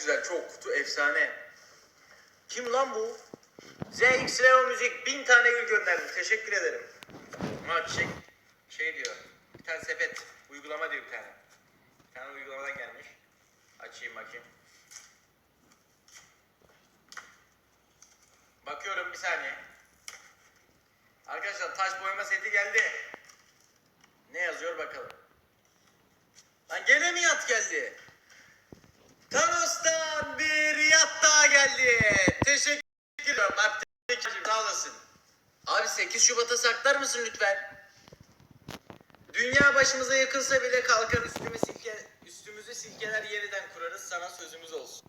güzel. Çok kutu efsane. Kim lan bu? ZXRO Müzik bin tane gül gönderdi. Teşekkür ederim. Ama çiçek şey diyor. Bir tane sepet. Uygulama diyor bir tane. Bir tane uygulamadan gelmiş. Açayım bakayım. Bakıyorum bir saniye. Arkadaşlar taş boyama seti geldi. Ne yazıyor bakalım. Lan gene mi yat geldi? Thanos'tan bir yat daha geldi. Teşekkür. Abdülkerim sağ olasın. Abi 8 Şubat'a saklar mısın lütfen? Dünya başımıza yıkılsa bile kalkar üstümü silke, üstümüzü silkeler yeniden kurarız sana sözümüz olsun.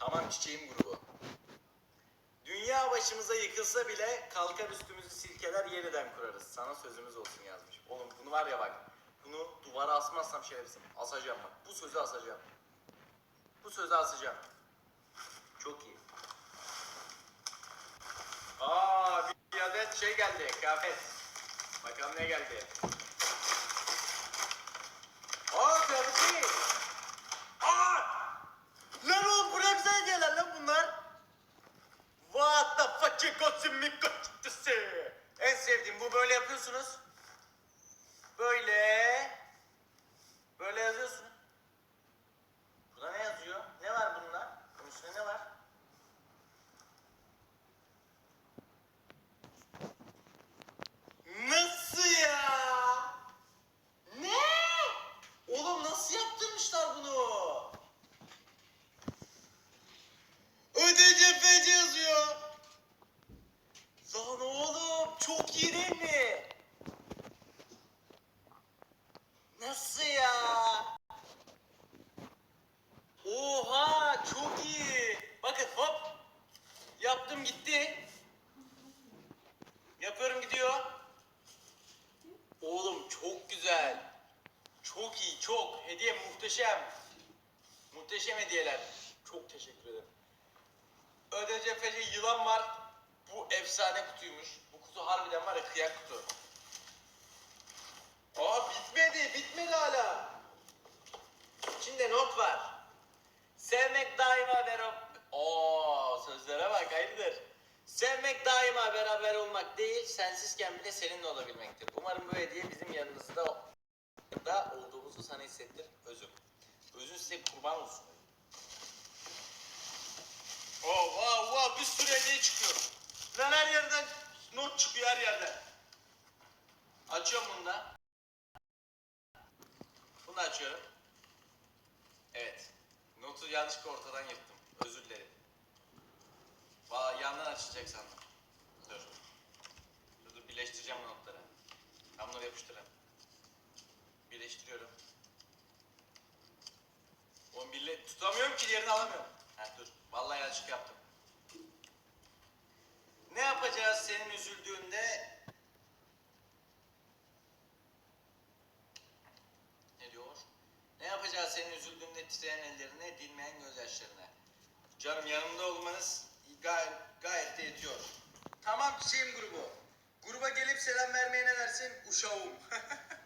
Tamam çiçeğim grubu. Dünya başımıza yıkılsa bile kalkar üstümüzü silkeler yeniden kurarız. Sana sözümüz olsun yazmış. Oğlum bunu var ya bak. Bunu duvara asmazsam şerefsizim. Asacağım bak. Bu sözü asacağım. Bu sözü asacağım. Çok iyi. Aa bir adet şey geldi. Kıyafet. Bakalım ne geldi. Aa kıyafet değil. Aa! Lan oğlum buraya güzel hediyeler lan bunlar. What the fuck you got to me got to say? En sevdiğim bu böyle yapıyorsunuz. Böyle. Böyle yazıyorsunuz. Burada ne yazıyor? Ne var bunda? Bunun üstünde ne var? Nasıl ya? Ne? Oğlum nasıl yaptırmışlar bunu? Ödece fece yazıyor. Lan oğlum çok iyi değil mi? Nasıl ya? Oha çok iyi. Bakın hop. Yaptım gitti. Yapıyorum gidiyor. Oğlum çok güzel. Çok iyi çok. Hediye muhteşem. Muhteşem hediyeler. Çok teşekkür ederim. ÖDCFC yılan var. Bu efsane kutuymuş. Bu kutu harbiden var ya kıyak kutu. Aa bitmedi, bitmedi hala. İçinde not var. Sevmek daima beraber... Oo sözlere bak hayırdır. Sevmek daima beraber olmak değil, sensizken bile seninle olabilmektir. Umarım bu hediye bizim yanınızda da olduğumuzu sana hissettir. Özüm. Özün size kurban olsun. Oh wow wow bir sürü hediye çıkıyor. Lan her yerden not çıkıyor her yerden. Açıyorum bunu da. Bunu açıyorum. Evet. Notu yanlışlıkla ortadan yırttım. Özür dilerim. Valla yandan açacak sandım. Dur. Dur dur birleştireceğim bu notları. Ben bunları yapıştırayım. Birleştiriyorum. Oğlum birle tutamıyorum ki yerini alamıyorum. Ha dur. Vallahi yanlışlık yaptım. Ne yapacağız senin üzüldüğünde? Ne diyor? Ne yapacağız senin üzüldüğünde titreyen ellerine, dinmeyen gözyaşlarına? Canım yanımda olmanız gayet, gayet de yetiyor. Tamam çiçeğim grubu. Gruba gelip selam vermeye ne dersin? Uşağım.